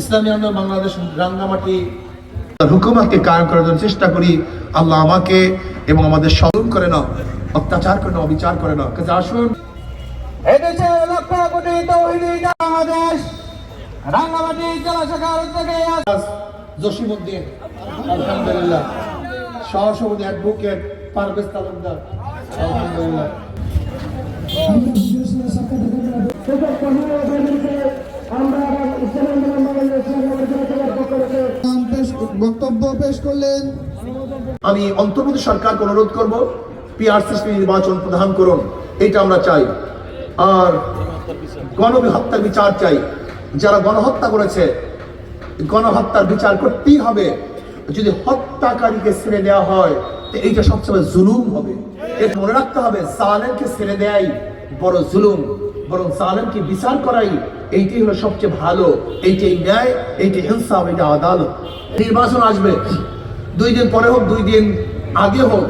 ইসলামী আন্দোলন বাংলাদেশ রাঙ্গামাটি। হুকুমাতকে কায়েম করার জন্য চেষ্টা করি আল্লাহ আমাকে এবং আমাদের স্মরণ করে না অত্যাচার করে না অবিচার করে না কাজে আসুন। বাংলাদেশ রাঙ্গামাটি জেলা শাখার উদ্যোগে জসিমুদ্দিন আলহামদুলিল্লাহ। সহসভাপতি অ্যাডভোকেট পারভেজ তালুকদার আলহামদুলিল্লাহ। বক্তব্য পেশ করলেন। আমি অন্তর্বর্তী সরকারকে অনুরোধ করব পিআরসি নির্বাচন প্রধান করুন এটা আমরা চাই। আর গণহত্যার বিচার চাই। যারা গণহত্যা করেছে গণহত্যার বিচার করতেই হবে। যদি হত্যাকারীকে ছেড়ে দেওয়া হয় তো এইটা সবসময় জুলুম হবে। এটা মনে রাখতে হবে সালেমকে ছেড়ে দেয় বড় জুলুম। বরং সালেমকে বিচার করাই এইটাই হলো সবচেয়ে ভালো এইটাই ন্যায় এইটাই ইনসাফ এটা আদালত। নির্বাচন আসবে। দুই দিন পরে হোক, দুই দিন আগে হোক।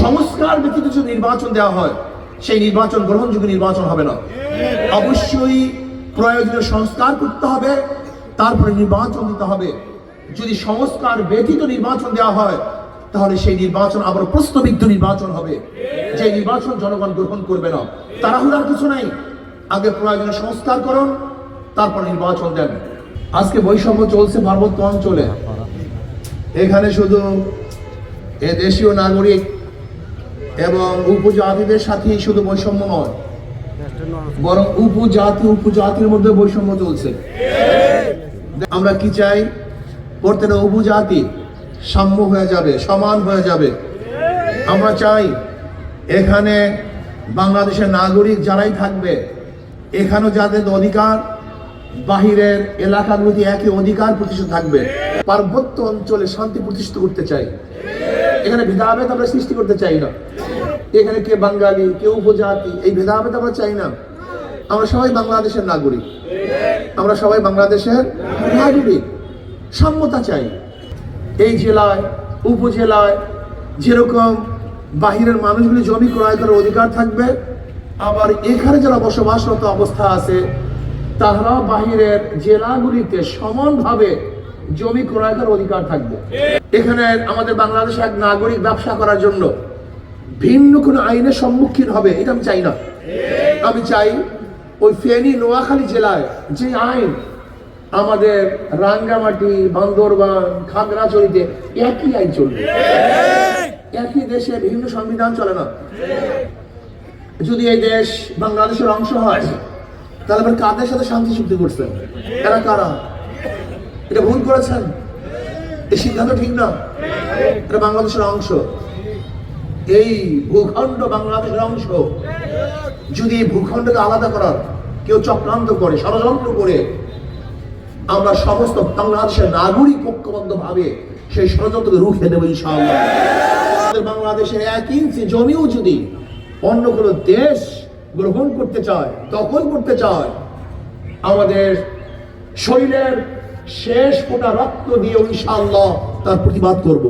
সংস্কার ব্যতীত যদি নির্বাচন দেওয়া হয়, সেই নির্বাচন, গ্রহণযোগ্য নির্বাচন হবে না। অবশ্যই প্রয়োজনীয় সংস্কার করতে হবে, তারপরে নির্বাচন দিতে হবে। যদি সংস্কার ব্যতীত নির্বাচন দেওয়া হয়, তাহলে সেই নির্বাচন আবার প্রশ্নবিদ্ধ নির্বাচন হবে। যে নির্বাচন জনগণ গ্রহণ করবে না তাড়াহুড়ার কিছু নাই। আগে প্রয়োজনীয় সংস্কার করুন, তারপর নির্বাচন দেন। আজকে বৈষম্য চলছে পার্বত্য অঞ্চলে। এখানে শুধু এ দেশীয় নাগরিক এবং উপজাতিদের সাথে শুধু বৈষম্য নয়, বরং উপজাতি উপজাতির মধ্যে বৈষম্য চলছে। আমরা কি চাই? প্রত্যেকটা উপজাতি সাম্য হয়ে যাবে, সমান হয়ে যাবে। আমরা চাই এখানে বাংলাদেশের নাগরিক যারাই থাকবে, এখানেও যাদের অধিকার, বাহিরের এলাকাগুলোতে একই অধিকার প্রতিষ্ঠিত থাকবে। পার্বত্য অঞ্চলে শান্তি প্রতিষ্ঠিত করতে চাই। এখানে ভেদাভেদ আমরা সৃষ্টি করতে চাই না। এখানে কে বাঙালি, কে উপজাতি, এই ভেদাভেদ আমরা চাই না। আমরা সবাই বাংলাদেশের নাগরিক। আমরা সবাই বাংলাদেশের নাগরিক। সাম্যতা চাই। এই জেলায়, উপজেলায় যেরকম বাহিরের মানুষগুলি জমি ক্রয় করার অধিকার থাকবে। আবার এখানে যারা বসবাসরত অবস্থা আছে, তারা বাহিরের জেলাগুলিতে সমানভাবে জমি ক্রয় করার অধিকার থাকবে। এখানে আমাদের বাংলাদেশে এক নাগরিক ব্যবসা করার জন্য ভিন্ন কোনো আইনের সম্মুখীন হবে, এটা আমি চাই না। আমি চাই ওই ফেনী নোয়াখালী জেলায় যে আইন আমাদের রাঙ্গামাটি, বান্দরবান, খাগড়াছড়িতে একই আইন চলবে। একই দেশে বিভিন্ন সংবিধান চলে না? যদি এই দেশ বাংলাদেশের অংশ হয়, তাহলে আবার কাদের সাথে শান্তি চুক্তি করছেন এরা কারা? এটা ভুল করেছেন? এই সিদ্ধান্ত ঠিক না? এটা বাংলাদেশের অংশ। এই ভূখণ্ড বাংলাদেশের অংশ। যদি এই ভূখণ্ডকে আলাদা করার কেউ চক্রান্ত করে, ষড়যন্ত্র করে, আমরা সমস্ত বাংলাদেশের নাগরিক ঐক্যবদ্ধ ভাবে সেই ষড়যন্ত্রকে রুখে দেবো ইনশাআল্লাহ। আমাদের বাংলাদেশের এক ইঞ্চি জমিও যদি অন্য কোনো দেশ গ্রহণ করতে চায়, দখল করতে চায়, আমাদের শরীরের শেষ ফোটা রক্ত দিয়ে ইনশাআল্লাহ তার প্রতিবাদ করব।